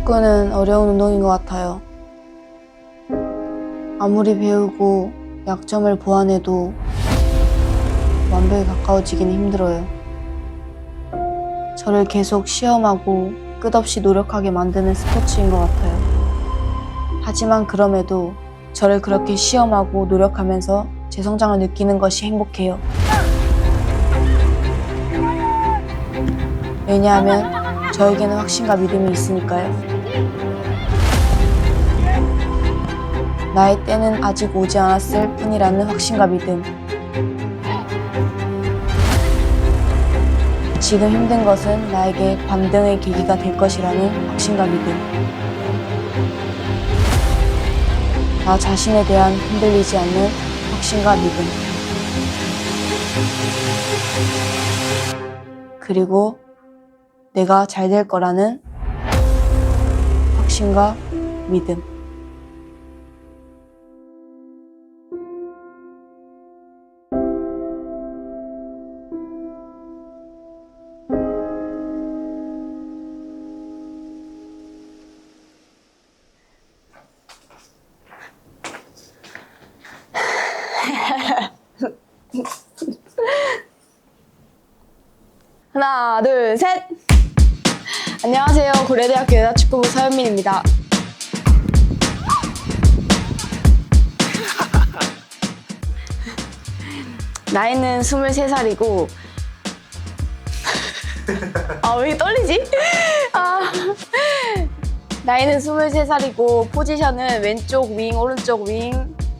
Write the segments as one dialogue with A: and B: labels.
A: 축구는 어려운 운동인 것 같아요. 아무리 배우고 약점을 보완해도 완벽에 가까워지기는 힘들어요. 저를 계속 시험하고 끝없이 노력하게 만드는 스포츠인 것 같아요. 하지만 그럼에도 저를 그렇게 시험하고 노력하면서 제 성장을 느끼는 것이 행복해요. 왜냐하면 저에게는 확신과 믿음이 있으니까요. 나의 때는 아직 오지 않았을 뿐이라는 확신과 믿음. 지금 힘든 것은 나에게 반등의 계기가 될 것이라는 확신과 믿음. 나 자신에 대한 흔들리지 않는 확신과 믿음. 그리고 내가 잘 될 거라는 확신과 믿음. 하나, 둘, 셋! 안녕하세요. 고려대학교 여자축구부 서현민입니다. 나이는 23살이고, 아, 왜 떨리지? 아, 나이는 23살이고, 포지션은 왼쪽 윙, 오른쪽 윙,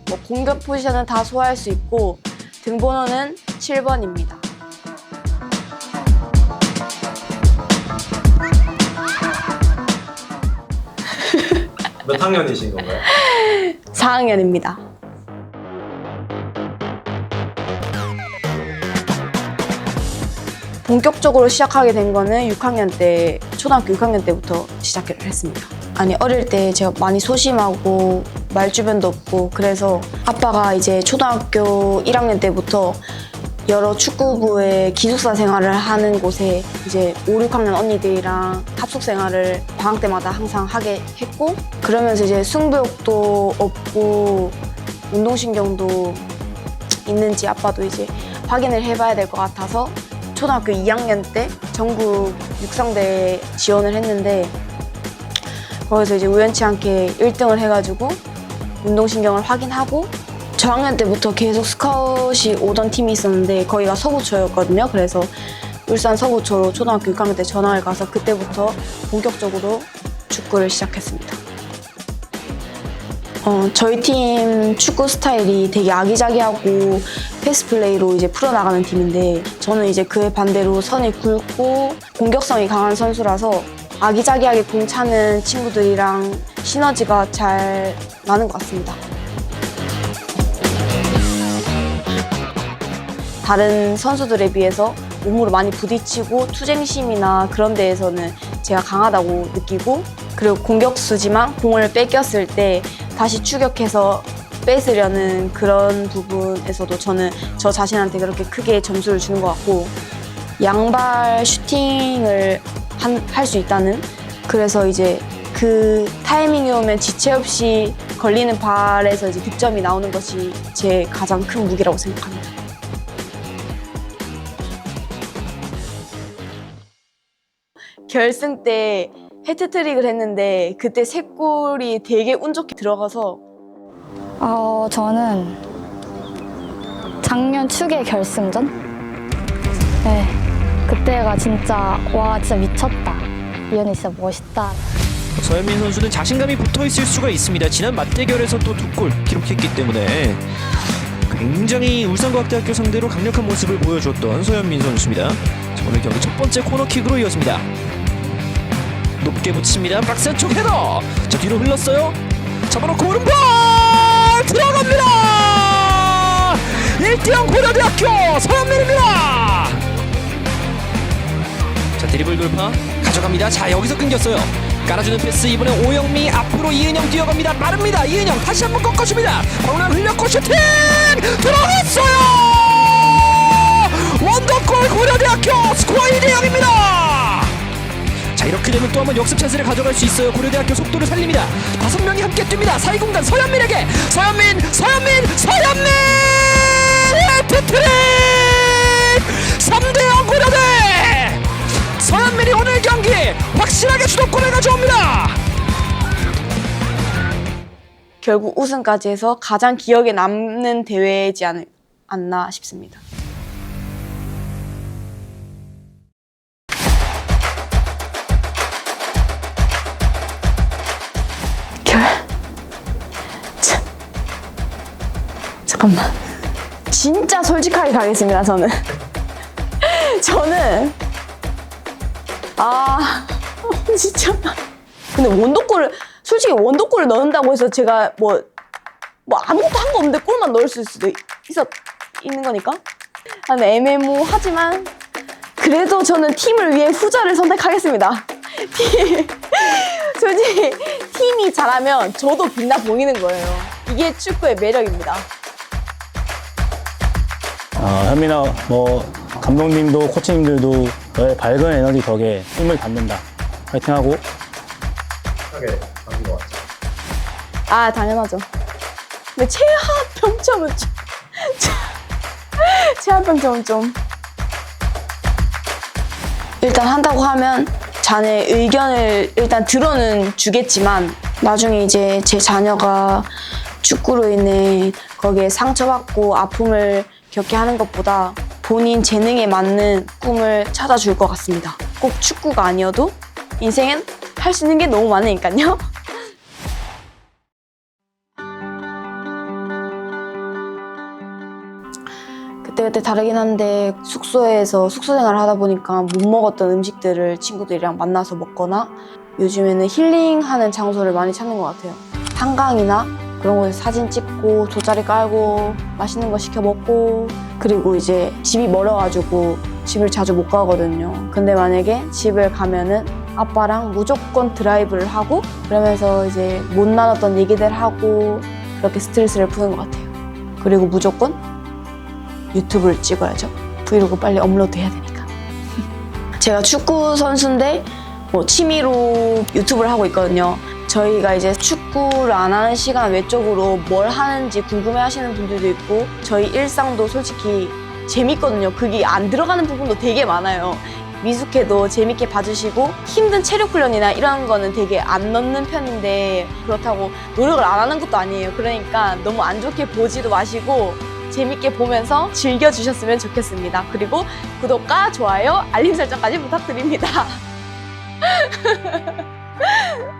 A: 뭐 공격 포지션은 다 소화할 수 있고, 등번호는 7번입니다.
B: 몇 학년이신 건가요?
A: 4학년입니다. 본격적으로 시작하게 된 거는 6학년 때, 초등학교 6학년 때부터 시작을 했습니다. 아니, 어릴 때 제가 많이 소심하고 말 주변도 없고 그래서 아빠가 이제 초등학교 1학년 때부터 여러 축구부의 기숙사 생활을 하는 곳에 이제 5, 6학년 언니들이랑 합숙 생활을 방학 때마다 항상 하게 했고 그러면서 이제 승부욕도 없고 운동신경도 있는지 아빠도 이제 확인을 해봐야 될 것 같아서 초등학교 2학년 때 전국 육상대에 지원을 했는데 거기서 이제 우연치 않게 1등을 해가지고 운동신경을 확인하고 저학년 때부터 계속 스카웃이 오던 팀이 있었는데 거기가 서구초였거든요. 그래서 울산 서구초로 초등학교 6학년 때 전학을 가서 그때부터 본격적으로 축구를 시작했습니다. 어, 저희 팀 축구 스타일이 되게 아기자기하고 패스 플레이로 이제 풀어나가는 팀인데 저는 이제 그에 반대로 선이 굵고 공격성이 강한 선수라서 아기자기하게 공 차는 친구들이랑 시너지가 잘 나는 것 같습니다. 다른 선수들에 비해서 몸으로 많이 부딪히고 투쟁심이나 그런 데에서는 제가 강하다고 느끼고 그리고 공격수지만 공을 뺏겼을 때 다시 추격해서 뺏으려는 그런 부분에서도 저는 저 자신한테 그렇게 크게 점수를 주는 것 같고 양발 슈팅을 할 수 있다는 그래서 이제 그 타이밍이 오면 지체 없이 걸리는 발에서 이제 득점이 나오는 것이 제 가장 큰 무기라고 생각합니다. 결승 때 해트트릭을 했는데 그때 세 골이 되게 운 좋게 들어가서
C: 어, 저는 작년 축의 결승전? 네. 그때가 진짜, 와, 진짜 미쳤다. 이 언니 진짜 멋있다.
D: 서현민 선수는 자신감이 붙어 있을 수가 있습니다. 지난 맞대결에서 또 두 골 기록했기 때문에 굉장히 울산과학대학교 상대로 강력한 모습을 보여줬던 서현민 선수입니다. 자, 오늘 경기 첫 번째 코너킥으로 이어집니다. 높게 붙입니다. 박스 쪽 헤더. 자 뒤로 흘렀어요. 잡아놓고 오른발 들어갑니다. 1대0 고려대학교 서현민입니다. 자 드리블 돌파 가져갑니다. 자 여기서 끊겼어요. 깔아주는 패스 이번에 오영미 앞으로 이은영 뛰어갑니다. 마릅니다. 이은영 다시 한번 꺾어줍니다. 방랑 흘렸고 슈팅 또 한번 역습 찬스를 가져갈 수 있어요. 고려대학교 속도를 살립니다. 다섯 명이 함께 뜁니다. 사이공간 서현민에게 서현민, 서현민, 서현민! 헤트트릭! 3대0 고려대! 서현민이 오늘 경기 확실하게 주도권을 가져옵니다.
A: 결국 우승까지 해서 가장 기억에 남는 대회이지 않, 않나 싶습니다. 잠깐만. 진짜 솔직하게 가겠습니다, 저는. 저는. 아, 진짜. 근데 원더골을, 솔직히 원더골을 넣는다고 해서 제가 뭐, 뭐 아무것도 한 거 없는데 골만 넣을 수도 있- 있었, 있는 거니까. 아, 네, 애매모하지만, 그래도 저는 팀을 위해 후자를 선택하겠습니다. 팀, 솔직히 팀이 잘하면 저도 빛나 보이는 거예요. 이게 축구의 매력입니다.
E: 아, 현민아, 뭐 감독님도 코치님들도 너의 밝은 에너지 덕에 힘을 받는다. 파이팅하고
B: 하게 가는 것 같죠.
A: 아 당연하죠. 근데 최하 평점은 좀 최하 평점은 좀 일단 한다고 하면 자네 의견을 일단 들어는 주겠지만 나중에 이제 제 자녀가 축구로 인해 거기에 상처받고 아픔을 겪게 하는 것보다 본인 재능에 맞는 꿈을 찾아줄 것 같습니다. 꼭 축구가 아니어도 인생엔 할 수 있는 게 너무 많으니까요. 그때그때 다르긴 한데 숙소에서 숙소 생활을 하다 보니까 못 먹었던 음식들을 친구들이랑 만나서 먹거나 요즘에는 힐링하는 장소를 많이 찾는 것 같아요. 한강이나 그런 곳에서 사진 찍고 돗자리 깔고 맛있는 거 시켜 먹고 그리고 이제 집이 멀어가지고 집을 자주 못 가거든요. 근데 만약에 집을 가면은 아빠랑 무조건 드라이브를 하고 그러면서 이제 못 나눴던 얘기들 하고 그렇게 스트레스를 푸는 것 같아요. 그리고 무조건 유튜브를 찍어야죠. 브이로그 빨리 업로드 해야 되니까. 제가 축구 선수인데 뭐 취미로 유튜브를 하고 있거든요. 저희가 이제 축구를 안 하는 시간 외적으로 뭘 하는지 궁금해 하시는 분들도 있고 저희 일상도 솔직히 재밌거든요. 그게 안 들어가는 부분도 되게 많아요. 미숙해도 재밌게 봐주시고 힘든 체력 훈련이나 이런 거는 되게 안 넣는 편인데 그렇다고 노력을 안 하는 것도 아니에요. 그러니까 너무 안 좋게 보지도 마시고 재밌게 보면서 즐겨주셨으면 좋겠습니다. 그리고 구독과 좋아요, 알림 설정까지 부탁드립니다.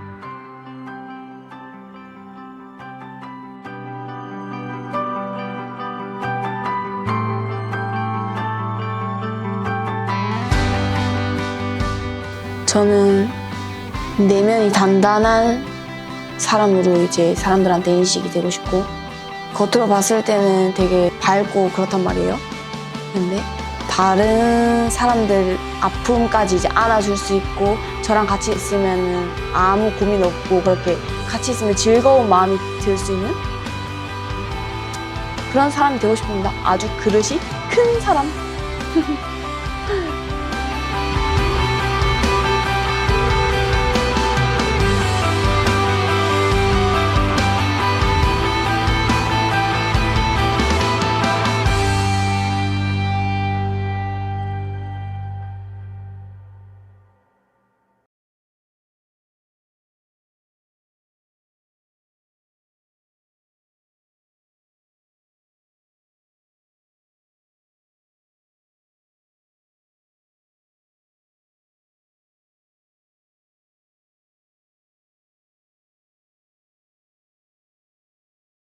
A: 저는 내면이 단단한 사람으로 이제 사람들한테 인식이 되고 싶고 겉으로 봤을 때는 되게 밝고 그렇단 말이에요. 근데 다른 사람들 아픔까지 이제 안아줄 수 있고 저랑 같이 있으면은 아무 고민 없고 그렇게 같이 있으면 즐거운 마음이 들 수 있는 그런 사람이 되고 싶습니다. 아주 그릇이 큰 사람.